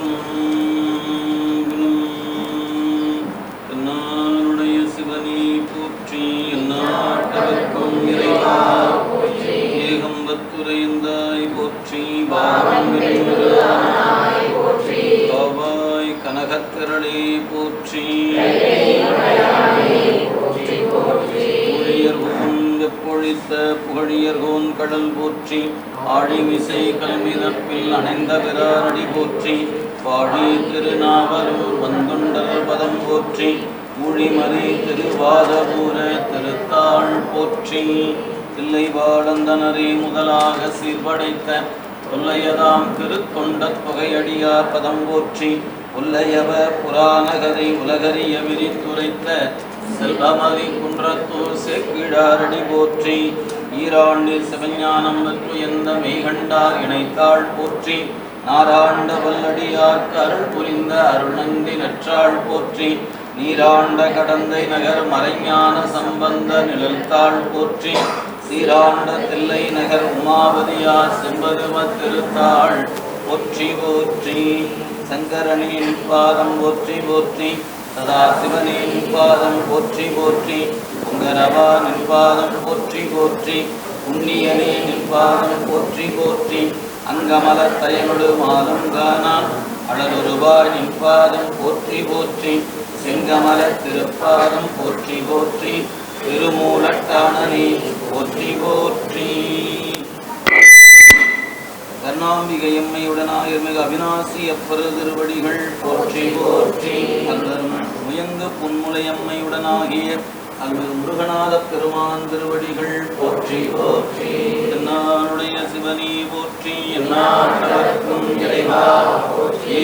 என்னாருடைய போற்றி மொழிமறை திருவாதபூர திருத்தாள் போற்றி. தில்லை வாழந்தனரே முதலாக சீர்படைத்த தொல்லையதாம் திருத்தொண்ட தொகையடியார் பதம் போற்றி. உள்ளையவ புராணகரை உலகறிய விரித்துரைத்த செல்வமதி குன்றத்தூர் செக்கிடாரடி போற்றி. ஈராண்டில் சிவஞானம் வெற்று எந்த மெய்கண்டார் இணைத்தாள் போற்றி. நாராண்ட வல்லடியார்க்கு அருள் புரிந்த அருளந்தி நற்றாள் போற்றி. நீராண்ட கடந்தை நகர் மறைஞான சம்பந்த நிழல்தாள் போற்றி. சீராண்ட தில்லை நகர் உமாபதியார் செம்பருவ திருத்தாள் போற்றி போற்றி. சங்கரனின் பாதம் போற்றி போற்றி. சதா சிவனின் பாதம் போற்றி போற்றி. உங்கரவா நிற்பாதம் போற்றி போற்றி. புண்ணியனே நிற்பாதம் போற்றி போற்றி. அங்கமல தயனொடு மாதம் நிற்பாதம் போற்றி போற்றி. செங்கமல திருப்பாதம் போற்றி போற்றி. திருமூலட்டானனே போற்றி போற்றி. கருணாம்பிகை எம்மையுடனாயிர் அவிநாசி அப்பரு திருவடிகள் போற்றி போற்றி. அந்தரும் முயங்கு புன்முலை எம்மையுடனாகிய அல்மிகு முருகநாத பெருமான் திருவடிகள் போற்றி போற்றி. என்னாருடைய சிவனி போற்றி என்னாட்டவர்க்கும் இறைவா போற்றி.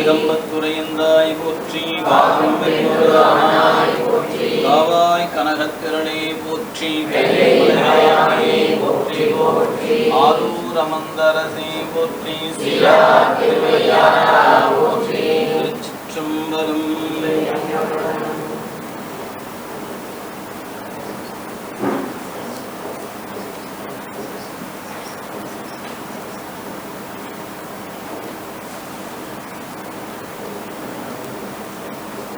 பாகம் பெருமானாய் காவாய் கனகத்திரளே போற்றி போற்றி போற்றி. ஆரூர் அமந்தரசே போற்றி போற்றி. திருச்சிற்றம்பலம்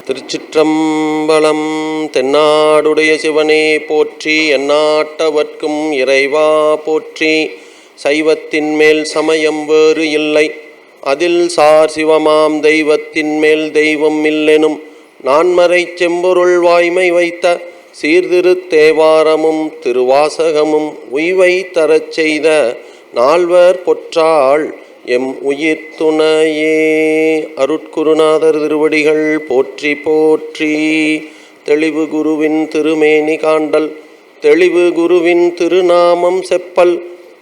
திருச்சிற்றம்பலம் தென்னாடுடைய சிவனே போற்றி எந்நாட்டவர்க்கும் இறைவா போற்றி. சைவத்தின் மேல் சமயம் வேறு இல்லை. அதில் சார் சிவமாம் தெய்வத்தின் மேல் தெய்வம் இல்லெனும் நான்மறை செம்பொருள் வாய்மை வைத்த சீர்திருத் தேவாரமும் திருவாசகமும் உய்வை தரச் செய்த நால்வர் பொற்றாள் எம் உயிர் துணையே அருட்குருநாதர் திருவடிகள் போற்றி போற்றி. தெளிவு குருவின் திருமேனி காண்டல். தெளிவு குருவின் திருநாமம் செப்பல்.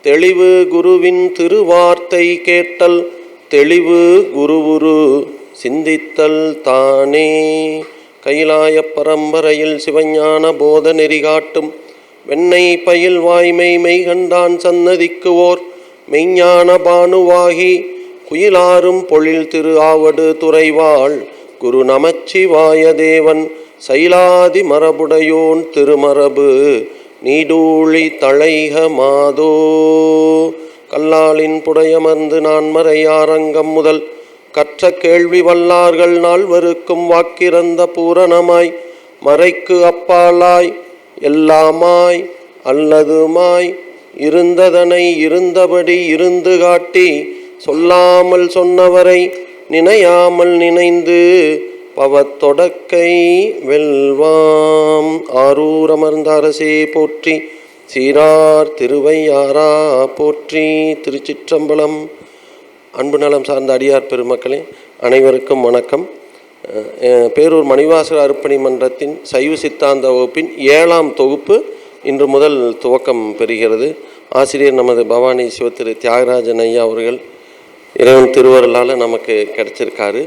தெளிவு குருவின் திருவார்த்தை கேட்டல். தெளிவு குருவுரு சிந்தித்தல் தானே. கைலாய பரம்பரையில் சிவஞான போத நெறிகாட்டும் வெண்ணை பயில் வாய்மை மெய்கண்டான் சன்னதிக்குவோர் மெய்ஞான பானுவாகி குயிலாரும் பொழில் திரு ஆவடு துறைவாள் குரு நமச்சிவாய தேவன் சைலாதி மரபுடையோன் திருமரபு நீடூழி தழைக மாதோ. கல்லாலின் புடையமர்ந்து நான் மறையாரங்கம் முதல் கற்ற கேள்வி வல்லார்கள் நால்வருக்கும் வாக்கிறந்த பூரணமாய் மறைக்கு அப்பாலாய் எல்லாமாய் அல்லதுமாய் இருந்ததனை இருந்தபடி இருந்து காட்டி சொல்லாமல் சொன்னவரை நினையாமல் நினைந்து பவத்தொடக்கை வெல்வாம். ஆரூர் அமர்ந்த அரசே போற்றி சீரார் திருவையாரா போற்றி. திருச்சிற்றம்பலம். அன்பு நலம் சார்ந்த அடியார் பெருமக்களே அனைவருக்கும் வணக்கம். பேரூர் மணிவாசக அர்ப்பணி மன்றத்தின் சைவ சித்தாந்த வகுப்பின் ஏழாம் தொகுப்பு இன்று முதல் துவக்கம் பெறுகிறது. ஆசிரியர் நமது பவானி சிவத்திரு தியாகராஜன் ஐயா அவர்கள் இறைவன் திருவருளால் நமக்கு கிடைச்சிருக்காரு.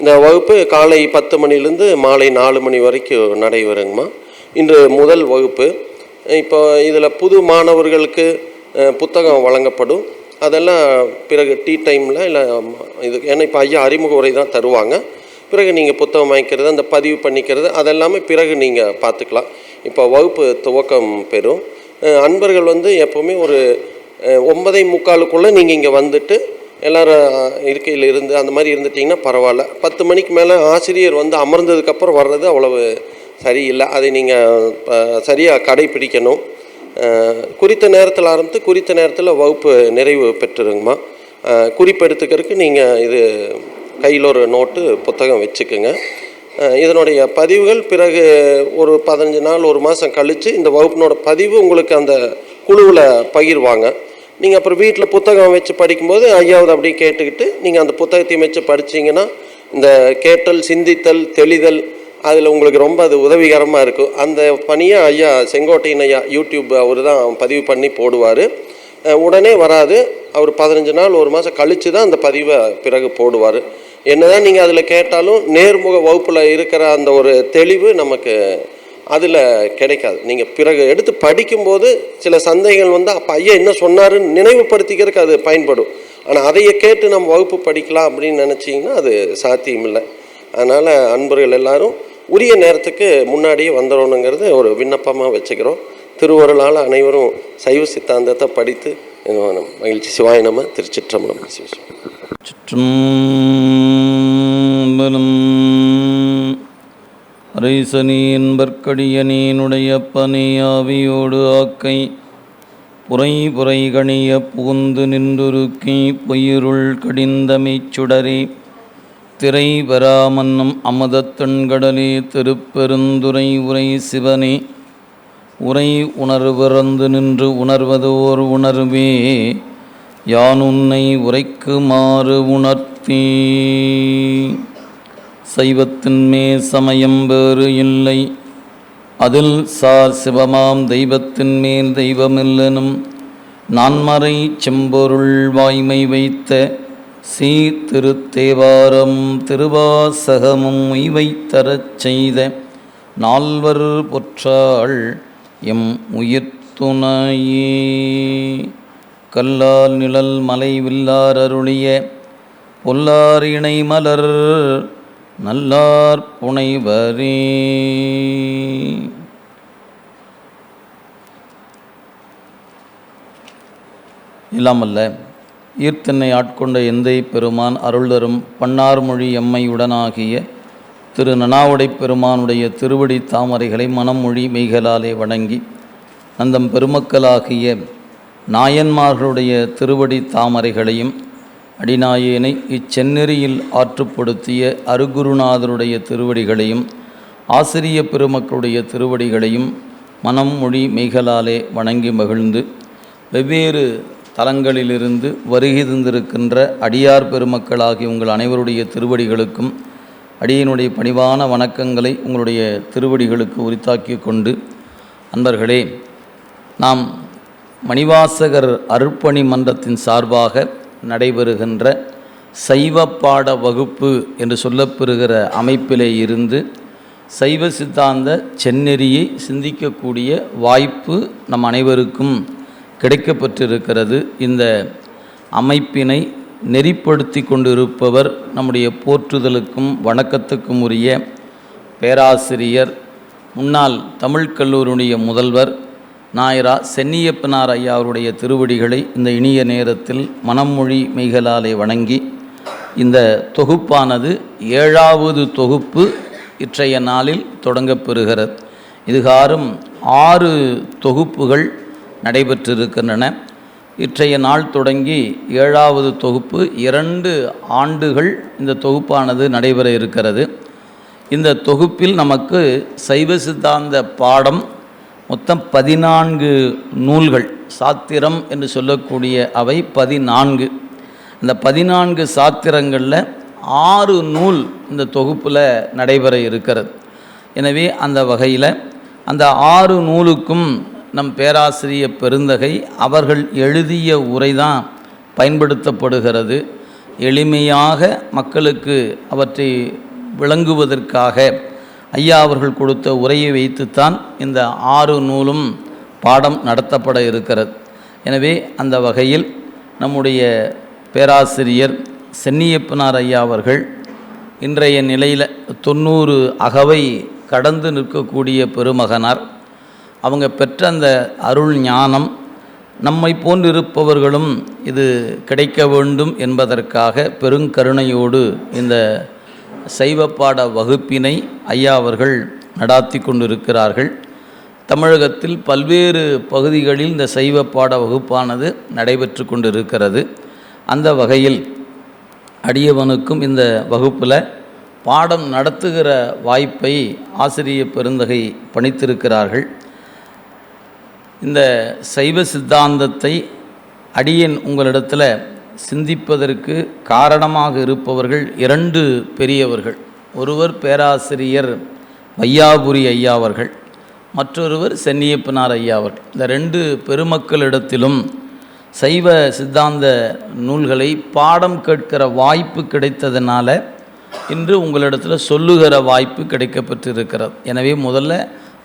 இந்த வகுப்பு காலை பத்து மணிலேருந்து மாலை நாலு மணி வரைக்கும் நடைபெறுங்கம்மா. இன்று முதல் வகுப்பு. இப்போ இதில் புது மாணவர்களுக்கு புத்தகம் வழங்கப்படும். அதெல்லாம் பிறகு டீ டைமில் இல்லை இது ஏன்னா இப்போ ஐயா அறிமுக உரை தான் தருவாங்க. பிறகு நீங்கள் புத்தகம் வாங்கிக்கிறது அந்த பதிவு பண்ணிக்கிறது அதெல்லாமே பிறகு நீங்கள் பார்த்துக்கலாம் இப்போ வகுப்பு துவக்கம் பெறும். அன்பர்கள் வந்து எப்போவுமே ஒரு ஒன்பதை முக்காலுக்குள்ளே நீங்கள் இங்கே வந்துட்டு எல்லோரும் இருக்கையில் இருந்து அந்த மாதிரி இருந்துட்டிங்கன்னா பரவாயில்ல. பத்து மணிக்கு மேலே ஆசிரியர் வந்து அமர்ந்ததுக்கப்புறம் வர்றது அவ்வளவு சரியில்லை. அதை நீங்கள் சரியாக கடைப்பிடிக்கணும் குறித்த நேரத்தில் ஆரம்பித்து குறித்த நேரத்தில் வகுப்பு நிறைவு பெற்றுருங்கம்மா. குறிப்பெடுத்துக்கிறதுக்கு நீங்கள் இது கையில் ஒரு நோட்டு புத்தகம் வச்சுக்கோங்க. இதனுடைய பதிவுகள் பிறகு ஒரு பதினஞ்சு நாள் ஒரு மாதம் கழித்து இந்த வகுப்பினோட பதிவு உங்களுக்கு அந்த குழுவில் பகிர்வாங்க. நீங்கள் அப்புறம் வீட்டில் புத்தகம் வச்சு படிக்கும்போது ஐயாவது அப்படியே கேட்டுக்கிட்டு நீங்கள் அந்த புத்தகத்தையும் வச்சு படிச்சீங்கன்னா இந்த கேட்டல் சிந்தித்தல் தெளிதல் அதில் உங்களுக்கு ரொம்ப அது உதவிகரமாக இருக்கும். அந்த பணியை ஐயா செங்கோட்டையின் ஐயா யூடியூப் அவர் தான் பதிவு பண்ணி போடுவார். உடனே வராது. அவர் பதினஞ்சு நாள் ஒரு மாதம் கழித்து தான் அந்த பதிவை பிறகு போடுவார். என்னதான் நீங்கள் அதில் கேட்டாலும் நேர்முக வகுப்பில் இருக்கிற அந்த ஒரு தெளிவு நமக்கு அதில் கிடைக்காது. நீங்கள் பிறகு எடுத்து படிக்கும்போது சில சந்தேகங்கள் வந்து அப்போ ஐயா என்ன சொன்னாருன்னு நினைவுபடுத்திக்கிறதுக்கு அது பயன்படும். ஆனால் அதையே கேட்டு நம்ம வகுப்பு படிக்கலாம் அப்படின்னு நினச்சிங்கன்னா அது சாத்தியம் இல்லை அதனால் அன்பர்கள் எல்லாரும் உரிய நேரத்துக்கு முன்னாடியே வந்துடணுங்கிறது ஒரு விண்ணப்பமாக வச்சுக்கிறோம். திருவருளால் அனைவரும் சைவ சித்தாந்தத்தை படித்து மகிழ்ச்சி சிவாய நம்ம திருச்சிற்றம்பலம். சிவசிவம் சிற்றம்பலம் அரைசனி என்பற்கடியனேனுடைய பனியாவியோடு ஆக்கை புரை புரை கணிய புகுந்து நின்றுருக்கி பொயிருள் கடிந்தமைச் சுடரே. திரை பராமன்னம் அமுதத்தண்கடலே திருப்பெருந்துரை உரை சிவனே. உரை உணர்விறந்து நின்று உணர்வதோர் உணர்வே. யான் உன்னை உரைக்குமாறு உணர்த்தி? சைவத்தின் மே சமயம் வேறு இல்லை. அதில் சார் சிவமாம் தெய்வத்தின் மேல் தெய்வமில்லனும் நான்மறை செம்பொருள் வாய்மை வைத்த சீ திருத்தேவாரம் திருவாசகமும் உய்வைத்தரச் செய்த நால்வர் பொற்றாள் எம் உயிர்த்துணையே. கல்லால் நிழல் மலை வில்லார் அருளிய பொல்லார் இணை மலர் நல்லார் புனைவரே. இல்லாமல்ல ஈர்த்தென்னை ஆட்கொண்ட எந்தை பெருமான் அருளரும் பன்னார்மொழி எம்மையுடனாகிய திரு நனாவுடை பெருமானுடைய திருவடி தாமரைகளை மனமொழி மெய்களாலே வணங்கி நந்தம் பெருமக்களாகிய நாயன்மார்களுடைய திருவடி தாமரைகளையும் அடிநாயேனை இச்செந்நெறியில் ஆற்றுப்படுத்திய அருகுருநாதருடைய திருவடிகளையும் ஆசிரிய பெருமக்களுடைய திருவடிகளையும் மனம் மொழி மெய்களாலே வணங்கி மகிழ்ந்து வெவ்வேறு தலங்களிலிருந்து வருகை தந்திருக்கின்ற அடியார் பெருமக்களாகிய உங்கள் அனைவருடைய திருவடிகளுக்கும் அடியினுடைய பணிவான வணக்கங்களை உங்களுடைய திருவடிகளுக்கு உரித்தாக்கி கொண்டு அன்பர்களே நாம் மணிவாசகர் அருப்பணி மன்றத்தின் சார்பாக நடைபெறுகின்ற சைவ பாட வகுப்பு என்று சொல்லப்பெறுகிற அமைப்பிலே இருந்து சைவ சித்தாந்த செந்நெறியை சிந்திக்கக்கூடிய வாய்ப்பு நம் அனைவருக்கும் கிடைக்கப்பட்டிருக்கிறது இந்த அமைப்பினை நெறிப்படுத்தி கொண்டிருப்பவர் நம்முடைய போற்றுதலுக்கும் வணக்கத்துக்கும் உரிய பேராசிரியர் முன்னாள் தமிழ்க் கல்லூரியுடைய முதல்வர் நாயரா சென்னியப்பனார் ஐயா அவருடைய திருவடிகளை இந்த இனிய நேரத்தில் மனமொழி மெய்களாலே வணங்கி இந்த தொகுப்பானது ஏழாவது தொகுப்பு இற்றைய நாளில் தொடங்கப்பெறுகிறது. இதுகாரும் ஆறு தொகுப்புகள் நடைபெற்றிருக்கின்றன. இற்றைய நாள் தொடங்கி ஏழாவது தொகுப்பு இரண்டு ஆண்டுகள் இந்த தொகுப்பானது நடைபெற இருக்கிறது. இந்த தொகுப்பில் நமக்கு சைவ சித்தாந்த பாடம் மொத்தம் பதினான்கு நூல்கள். சாத்திரம் என்று சொல்லக்கூடிய அவை பதினான்கு. அந்த பதினான்கு சாத்திரங்களில் ஆறு நூல் இந்த தொகுப்பில் நடைபெற இருக்கிறது. எனவே அந்த வகையில் அந்த ஆறு நூலுக்கும் நம் பேராசிரியர் பெருந்தகை அவர்கள் எழுதிய உரை தான் பயன்படுத்தப்படுகிறது. எளிமையாக மக்களுக்கு அவற்றை விளங்குவதற்காக ஐயா அவர்கள் கொடுத்த உரையை வைத்துத்தான் இந்த ஆறு நூலும் பாடம் நடத்தப்பட இருக்கிறது. எனவே அந்த வகையில் நம்முடைய பேராசிரியர் சென்னியப்பனார் ஐயா அவர்கள் இன்றைய நிலையில் தொண்ணூறு அகவை கடந்து நிற்கக்கூடிய பெருமகனார். அவங்க பெற்ற அந்த அருள் ஞானம் நம்மை போன்றிருப்பவர்களும் இது கிடைக்க வேண்டும் என்பதற்காக பெருங்கருணையோடு இந்த சைவப்பாட வகுப்பினை ஐயா அவர்கள் நடாத்தி கொண்டிருக்கிறார்கள். தமிழகத்தில் பல்வேறு பகுதிகளில் இந்த சைவப்பாட வகுப்பானது நடைபெற்று கொண்டிருக்கிறது. அந்த வகையில் அடியவனுக்கும் இந்த வகுப்பில் பாடம் நடத்துகிற வாய்ப்பை ஆசிரிய பெருந்தகை பணித்திருக்கிறார்கள். இந்த சைவ சித்தாந்தத்தை அடியன் உங்களிடத்தில் சிந்திப்பதற்கு காரணமாக இருப்பவர்கள் இரண்டு பெரியவர்கள். ஒருவர் பேராசிரியர் வையாபுரி ஐயா அவர்கள் மற்றொருவர் சென்னியப்பனார் ஐயா அவர்கள். இந்த ரெண்டு பெருமக்களிடத்திலும் சைவ சித்தாந்த நூல்களை பாடம் கேட்கிற வாய்ப்பு கிடைத்ததுனால இன்று உங்களிடத்தில் சொல்லுகிற வாய்ப்பு கிடைக்கப்பட்டிருக்கிறது எனவே முதல்ல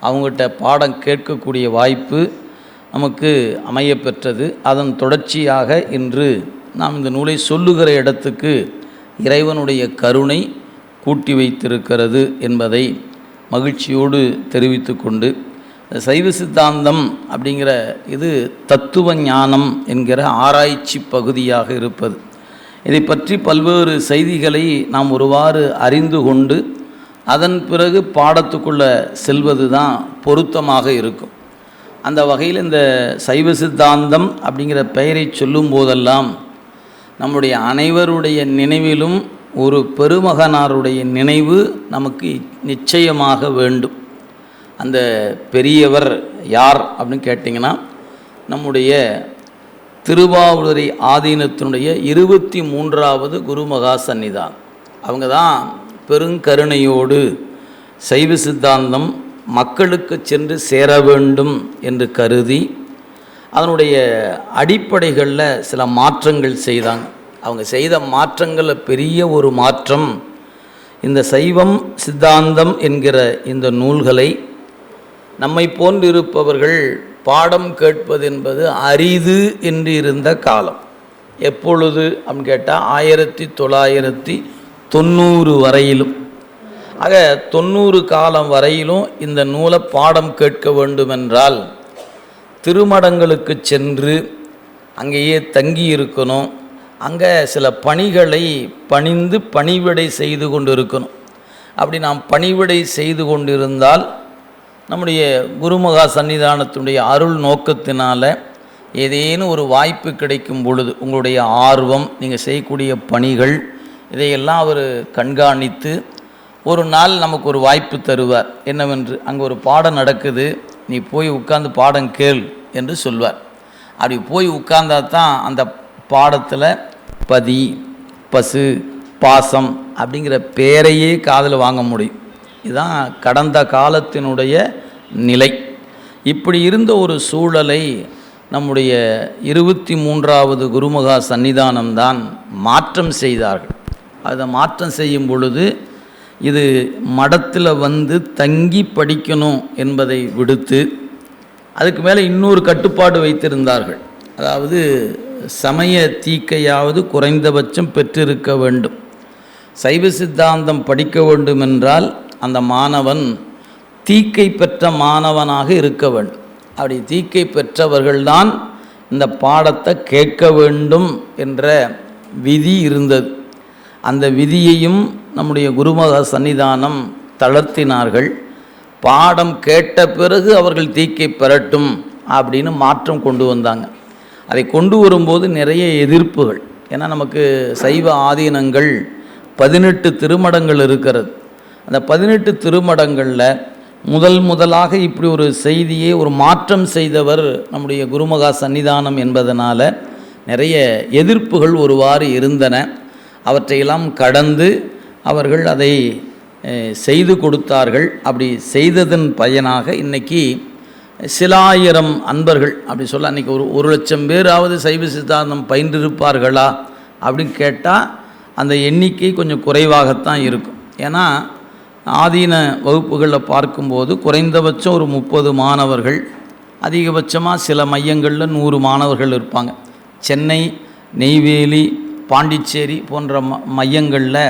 அவங்ககிட்ட பாடம் கேட்கக்கூடிய வாய்ப்பு நமக்கு அமையப்பெற்றது. அதன் தொடர்ச்சியாக இன்று நாம் இந்த நூலை சொல்லுகிற இடத்துக்கு இறைவனுடைய கருணை கூட்டி வைத்திருக்கிறது என்பதை மகிழ்ச்சியோடு தெரிவித்து கொண்டு சைவ சித்தாந்தம் அப்படிங்கிற இது தத்துவ ஞானம் என்கிற ஆராய்ச்சி பகுதியாக இருப்பது. இதை பற்றி பல்வேறு செய்திகளை நாம் ஒருவாறு அறிந்து கொண்டு அதன் பிறகு பாடத்துக்குள்ளே செல்வது தான் பொருத்தமாக இருக்கும். அந்த வகையில் இந்த சைவ சித்தாந்தம் அப்படிங்கிற பெயரை சொல்லும் போதெல்லாம் நம்முடைய அனைவருடைய நினைவிலும் ஒரு பெருமகனாருடைய நினைவு நமக்கு நிச்சயமாக வேண்டும். அந்த பெரியவர் யார் அப்படின்னு கேட்டிங்கன்னா நம்முடைய திருவாவூரை ஆதீனத்தினுடைய இருபத்தி மூன்றாவது குருமகா சன்னிதான் அவங்க தான் பெருங்கருணையோடு சைவ சித்தாந்தம் மக்களுக்கு சென்று சேர வேண்டும் என்று கருதி அதனுடைய அடிப்படைகளில் சில மாற்றங்கள் செய்தாங்க. அவங்க செய்த மாற்றங்களில் பெரிய ஒரு மாற்றம் இந்த சைவம் சித்தாந்தம் என்கிற இந்த நூல்களை நம்மை போன்றிருப்பவர்கள் பாடம் கேட்பது என்பது அரிது என்று இருந்த காலம். எப்பொழுது அப்படின்னு கேட்டால் ஆயிரத்தி தொள்ளாயிரத்தி தொண்ணூறு வரையிலும். ஆக தொண்ணூறு காலம் வரையிலும் இந்த நூலை பாடம் கேட்க வேண்டுமென்றால் திருமடங்களுக்கு சென்று அங்கேயே தங்கி இருக்கணும் அங்கே சில பணிகளை பணிந்து பணிவிடை செய்து கொண்டு இருக்கணும் அப்படி நாம் பணிவிடை செய்து கொண்டிருந்தால் நம்முடைய குருமகா சன்னிதானத்தினுடைய அருள் நோக்கத்தினால் ஏதேனும் ஒரு வாய்ப்பு கிடைக்கும் பொழுது உங்களுடைய ஆர்வம் நீங்கள் செய்யக்கூடிய பணிகள் இதையெல்லாம் அவர் கண்காணித்து ஒரு நாள் நமக்கு ஒரு வாய்ப்பு தருவார். என்னவென்று அங்கே ஒரு பாடம் நடக்குது. நீ போய் உட்காந்து பாடம் கேள் என்று சொல்வார். அப்படி போய் உட்கார்ந்தா தான் அந்த பாடத்தில் பதி பசு பாசம் அப்படிங்கிற பேரையே காதில் வாங்க முடியும். இதுதான் கடந்த காலத்தினுடைய நிலை. இப்படி இருந்த ஒரு சூழலை நம்முடைய இருபத்தி மூன்றாவது குருமகா சன்னிதானம்தான் மாற்றம் செய்தார்கள். அதை மாற்றம் செய்யும் பொழுது இது மடத்தில் வந்து தங்கி படிக்கணும் என்பதை விடுத்து அதுக்கு மேலே இன்னொரு கட்டுப்பாடு வைத்திருந்தார்கள். அதாவது சமய தீக்கையாவது குறைந்தபட்சம் பெற்றிருக்க வேண்டும். சைவ சித்தாந்தம் படிக்க வேண்டுமென்றால் அந்த மாணவன் தீக்கை பெற்ற மாணவனாக இருக்க வேண்டும். அப்படி தீக்கை பெற்றவர்கள்தான் இந்த பாடத்தை கேட்க வேண்டும் என்ற விதி இருந்தது. அந்த விதியையும் நம்முடைய குருமகா சன்னிதானம் தளர்த்தினார்கள். பாடம் கேட்ட பிறகு அவர்கள் தீக்கை பெறட்டும் அப்படின்னு மாற்றம் கொண்டு வந்தாங்க. அதை கொண்டு வரும்போது நிறைய எதிர்ப்புகள். ஏன்னா நமக்கு சைவ ஆதீனங்கள் பதினெட்டு திருமடங்கள் இருக்கிறது. அந்த பதினெட்டு திருமடங்களில் முதல் முதலாக இப்படி ஒரு செய்தியை ஒரு மாற்றம் செய்தவர் நம்முடைய குருமகா சன்னிதானம் என்பதனால் நிறைய எதிர்ப்புகள் ஒருவாறு இருந்தன. அவற்றையெல்லாம் கடந்து அவர்கள் அதை செய்து கொடுத்தார்கள். அப்படி செய்ததன் பயனாக இன்றைக்கி சில ஆயிரம் அன்பர்கள் அப்படி சொல்ல அன்றைக்கி ஒரு ஒரு லட்சம் பேராவது சைவ சித்தாந்தம் பயின்றிருப்பார்களா அப்படின்னு கேட்டால் அந்த எண்ணிக்கை கொஞ்சம் குறைவாகத்தான் இருக்கும். ஏன்னா ஆதீன வகுப்புகளில் பார்க்கும்போது குறைந்தபட்சம் ஒரு முப்பது மாணவர்கள் அதிகபட்சமாக சில மையங்களில் நூறு மாணவர்கள் இருப்பாங்க. சென்னை நெய்வேலி பாண்டிச்சேரி போன்ற ம மையங்களில்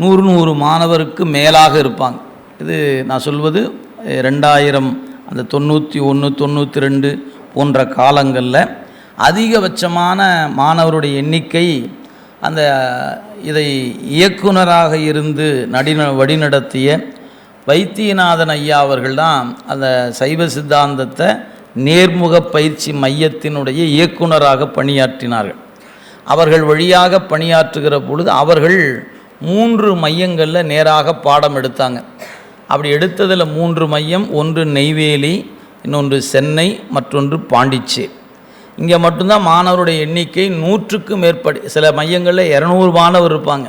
நூறு நூறு மாணவருக்கு மேலாக இருப்பாங்க. இது நான் சொல்வது ரெண்டாயிரம் அந்த தொண்ணூற்றி ஒன்று தொண்ணூற்றி ரெண்டு போன்ற காலங்களில் அதிகபட்சமான மாணவருடைய எண்ணிக்கை அந்த இதை இயக்குனராக இருந்து நடின வழிநடத்திய வைத்தியநாதன் ஐயா அவர்கள் தான் அந்த சைவ சித்தாந்தத்தை நேர்முக பயிற்சி மையத்தினுடைய இயக்குனராக பணியாற்றினார்கள். அவர்கள் வழியாக பணியாற்றுகிற பொழுது அவர்கள் மூன்று மையங்களில் நேராக பாடம் எடுத்தாங்க. அப்படி எடுத்ததில் மூன்று மையம் ஒன்று நெய்வேலி இன்னொன்று சென்னை மற்றொன்று பாண்டிச்சேரி. இங்கே மட்டும்தான் மாணவருடைய எண்ணிக்கை நூற்றுக்கும் மேற்படி சில மையங்களில் இரநூறு மாணவர் இருப்பாங்க.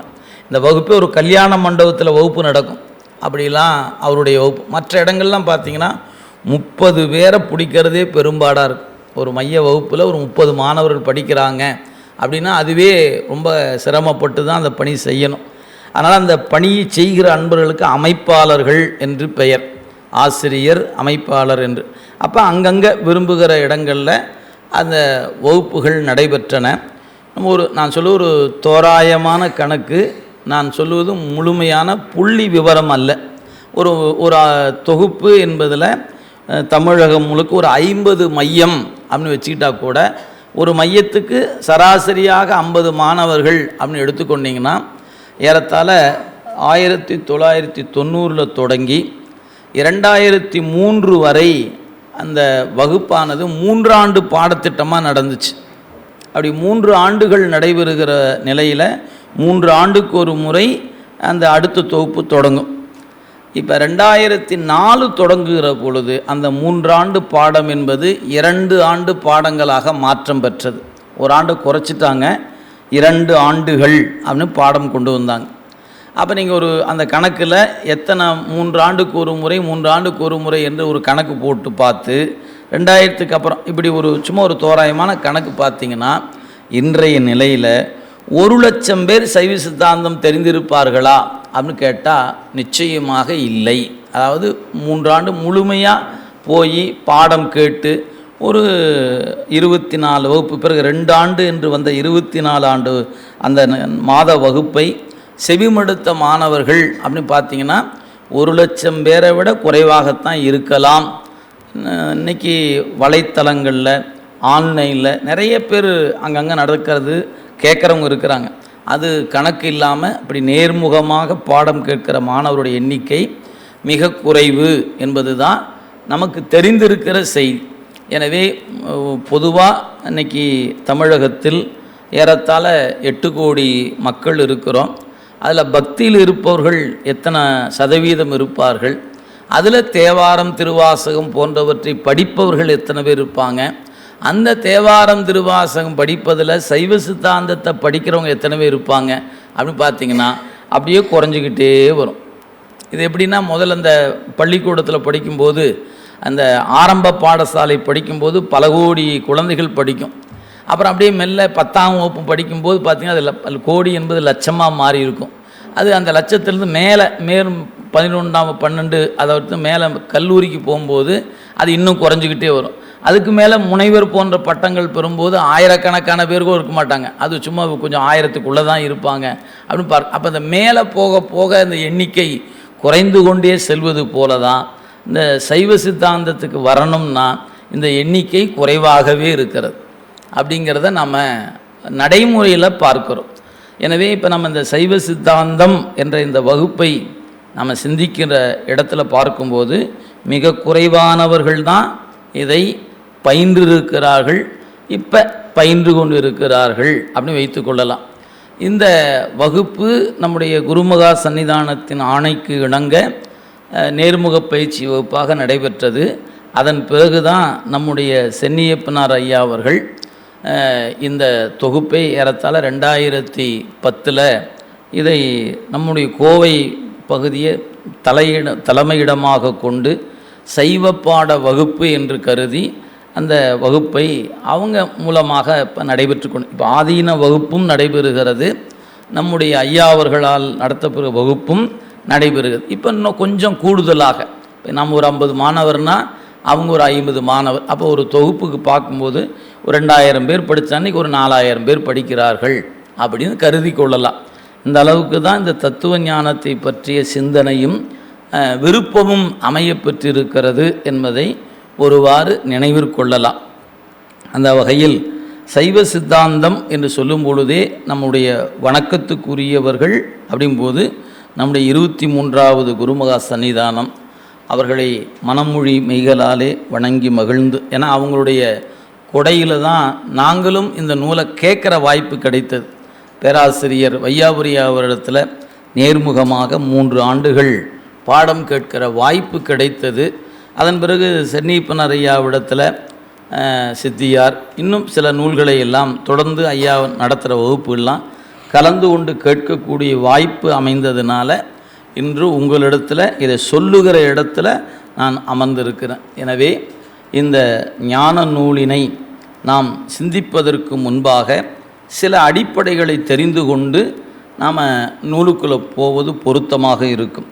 இந்த வகுப்பே ஒரு கல்யாண மண்டபத்தில் வகுப்பு நடக்கும். அப்படிலாம் அவருடைய வகுப்பு. மற்ற இடங்கள்லாம் பார்த்திங்கன்னா முப்பது பேரை பிடிக்கிறதே பெரும்பாடாக இருக்கும். ஒரு மைய வகுப்பில் ஒரு முப்பது மாணவர்கள் படிக்கிறாங்க. அப்படின்னா அதுவே ரொம்ப சிரமப்பட்டு தான் அந்த பணி செய்யணும். அதனால் அந்த பணியை செய்கிற அன்பர்களுக்கு அமைப்பாளர்கள் என்று பெயர். ஆசிரியர் அமைப்பாளர் என்று. அப்போ அங்கங்கே விரும்புகிற இடங்களில் அந்த வகுப்புகள் நடைபெற்றன. நம்ம ஒரு நான் சொல்ல ஒரு தோராயமான கணக்கு. நான் சொல்லுவது முழுமையான புள்ளி விவரம் அல்ல. ஒரு ஒரு தொகுப்பு என்பதில் தமிழகம் முழுக்க ஒரு ஐம்பது மையம் அப்படின்னு வச்சுக்கிட்டா கூட ஒரு மையத்துக்கு சராசரியாக ஐம்பது மாணவர்கள் அப்படின்னு எடுத்துக்கொண்டிங்கன்னா ஏறத்தாழ ஆயிரத்தி தொள்ளாயிரத்தி தொண்ணூறில் தொடங்கி இரண்டாயிரத்தி மூன்று வரை அந்த வகுப்பானது மூன்றாண்டு பாடத்திட்டமாக நடந்துச்சு. அப்படி மூன்று ஆண்டுகள் நடைபெறுகிற நிலையில் மூன்று ஆண்டுக்கு ஒரு முறை அந்த அடுத்த தொகுப்பு தொடங்கும். இப்போ ரெண்டாயிரத்தி நாலு தொடங்குகிற பொழுது அந்த மூன்றாண்டு பாடம் என்பது இரண்டு ஆண்டு பாடங்களாக மாற்றம் பெற்றது. ஒரு ஆண்டு குறைச்சிட்டாங்க. இரண்டு ஆண்டுகள் அப்படின்னு பாடம் கொண்டு வந்தாங்க. அப்போ நீங்கள் ஒரு அந்த கணக்கில் எத்தனை மூன்று ஆண்டுக்கு ஒரு முறை மூன்று ஆண்டுக்கு ஒரு முறை என்று ஒரு கணக்கு போட்டு பார்த்து ரெண்டாயிரத்துக்கு அப்புறம் இப்படி ஒரு சும்மா ஒரு தோராயமான கணக்கு பார்த்தீங்கன்னா இன்றைய நிலையில் ஒரு லட்சம் பேர் சைவ சித்தாந்தம் தெரிந்திருப்பார்களா அப்படின்னு கேட்டால் நிச்சயமாக இல்லை. அதாவது மூன்றாண்டு முழுமையாக போய் பாடம் கேட்டு ஒரு இருபத்தி நாலு வகுப்பு பிறகு ரெண்டு ஆண்டு என்று வந்த இருபத்தி நாலு ஆண்டு அந்த மாத வகுப்பை செவிமடுத்த மாணவர்கள் அப்படின்னு பார்த்தீங்கன்னா ஒரு லட்சம் பேரை விட குறைவாகத்தான் இருக்கலாம். இன்னைக்கு வலைத்தளங்களில் ஆன்லைனில் நிறைய பேர் அங்கங்கே நடக்கிறது கேட்குறவங்க இருக்கிறாங்க. அது கணக்கு இல்லாமல் இப்படி நேர்முகமாக பாடம் கேட்கிற மாணவருடைய எண்ணிக்கை மிக குறைவு என்பது தான் நமக்கு தெரிந்திருக்கிற செய்தி. எனவே பொதுவாக இன்றைக்கி தமிழகத்தில் ஏறத்தாழ எட்டு கோடி மக்கள் இருக்கிறோம். அதில் பக்தியில் இருப்பவர்கள் எத்தனை சதவீதம் இருப்பார்கள்? அதில் தேவாரம் திருவாசகம் போன்றவற்றை படிப்பவர்கள் எத்தனை பேர் இருப்பாங்க? அந்த தேவாரம் திருவாசகம் படிப்பதில் சைவ சித்தாந்தத்தை படிக்கிறவங்க எத்தனை பேர் இருப்பாங்க? அப்படின்னு பார்த்தீங்கன்னா அப்படியே குறைஞ்சிக்கிட்டே வரும். இது எப்படின்னா முதல்ல அந்த பள்ளிக்கூடத்தில் படிக்கும்போது அந்த ஆரம்ப பாடசாலை படிக்கும்போது பல கோடி குழந்தைகள் படிக்கும். அப்புறம் அப்படியே மெல்ல பத்தாம் வகுப்பு படிக்கும்போது பார்த்திங்கன்னா அது கோடி என்பது லட்சமாக மாறி இருக்கும் அது அந்த லட்சத்திலேருந்து மேலே மேலும் பதினொன்றாம் பன்னெண்டு அதை விட்டு மேலே கல்லூரிக்கு போகும்போது அது இன்னும் குறைஞ்சிக்கிட்டே வரும். அதுக்கு மேலே முனைவர் போன்ற பட்டங்கள் பெறும்போது ஆயிரக்கணக்கான பேருக்கும் இருக்க மாட்டாங்க. அது சும்மா கொஞ்சம் ஆயிரத்துக்குள்ளே தான் இருப்பாங்க. அப்படின்னு பார்க்க அப்போ அந்த மேலே போக போக அந்த எண்ணிக்கை குறைந்து கொண்டே செல்வது போல தான் இந்த சைவ சித்தாந்தத்துக்கு வரணும்னா இந்த எண்ணிக்கை குறைவாகவே இருக்கிறது. அப்படிங்கிறத நம்ம நடைமுறையில் பார்க்குறோம். எனவே இப்போ நம்ம இந்த சைவ சித்தாந்தம் என்ற இந்த வகுப்பை நம்ம சிந்திக்கிற இடத்துல பார்க்கும்போது மிக குறைவானவர்கள் தான் இதை பயின்றிருக்கிறார்கள் இப்போ பயின்று கொண்டு இருக்கிறார்கள் அப்படின்னு வைத்துக்கொள்ளலாம் இந்த வகுப்பு நம்முடைய குருமகா சன்னிதானத்தின் ஆணைக்கு இணங்க நேர்முக பயிற்சி வகுப்பாக நடைபெற்றது. அதன் பிறகு தான் நம்முடைய சென்னியப்பனார் ஐயா அவர்கள் இந்த தொகுப்பை ஏறத்தாழ ரெண்டாயிரத்தி பத்தில் இதை நம்முடைய கோவை பகுதியை தலையிட தலைமையிடமாக கொண்டு சைவப்பாட வகுப்பு என்று கருதி அந்த வகுப்பை அவங்க மூலமாக இப்போ நடைபெற்று கொண்டு இப்போ ஆதீன வகுப்பும் நடைபெறுகிறது. நம்முடைய ஐயா அவர்களால் நடத்தப்பெறுகிற வகுப்பும் நடைபெறுகிறது. இப்போ இன்னும் கொஞ்சம் கூடுதலாக இப்போ நம்ம ஒரு ஐம்பது மாணவர்னா அவங்க ஒரு ஐம்பது மாணவர். அப்போ ஒரு தொகுப்புக்கு பார்க்கும்போது ஒரு ரெண்டாயிரம் பேர் படித்த அன்னைக்கு ஒரு நாலாயிரம் பேர் படிக்கிறார்கள் அப்படின்னு கருதி கொள்ளலாம். இந்த அளவுக்கு தான் இந்த தத்துவ ஞானத்தை பற்றிய சிந்தனையும் விருப்பமும் அமைய பெற்றிருக்கிறது என்பதை ஒருவாறு நினைவிற்கொள்ளலாம் அந்த வகையில் சைவ சித்தாந்தம் என்று சொல்லும் பொழுதே நம்முடைய வணக்கத்துக்குரியவர்கள் அப்படிங்கும்போது நம்முடைய இருபத்தி மூன்றாவது குருமகா சன்னிதானம் அவர்களை மனமொழி மெய்களாலே வணங்கி மகிழ்ந்து ஏன்னா அவங்களுடைய கொடையில் தான் நாங்களும் இந்த நூலை கேட்குற வாய்ப்பு கிடைத்தது. பேராசிரியர் வையாபுரி அவரிடத்தில் நேர்முகமாக மூன்று ஆண்டுகள் பாடம் கேட்கிற வாய்ப்பு கிடைத்தது. அதன் பிறகு சென்னிப்பனர் ஐயாவிடத்தில் சித்தியார் இன்னும் சில நூல்களை எல்லாம் தொடர்ந்து ஐயா நடத்துகிற வகுப்புகள்லாம் கலந்து கொண்டு கேட்கக்கூடிய வாய்ப்பு அமைந்ததுனால இன்று உங்களிடத்தில் இதை சொல்லுகிற இடத்துல நான் அமர்ந்திருக்கிறேன். எனவே இந்த ஞான நூலினை நாம் சிந்திப்பதற்கு முன்பாக சில அடிப்படைகளை தெரிந்து கொண்டு நாம் நூலுக்குள்ளே போவது பொருத்தமாக இருக்கும்.